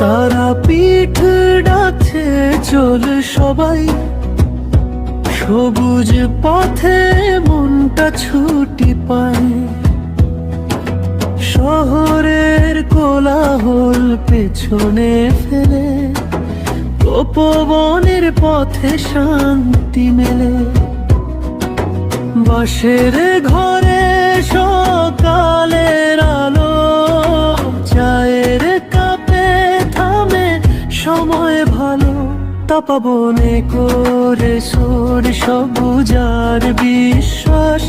তারা পিঠ ডাকছে চলে সবাই। সবুজ পথে মনটা ছুটি পায়। শহরের কোলাহল পেছনে ফেলে। তপবনের পথে শান্তি মেলে। বাসের ঘরে সময় ভালো তপবনে করে সুর সবুজার বিশ্বাস।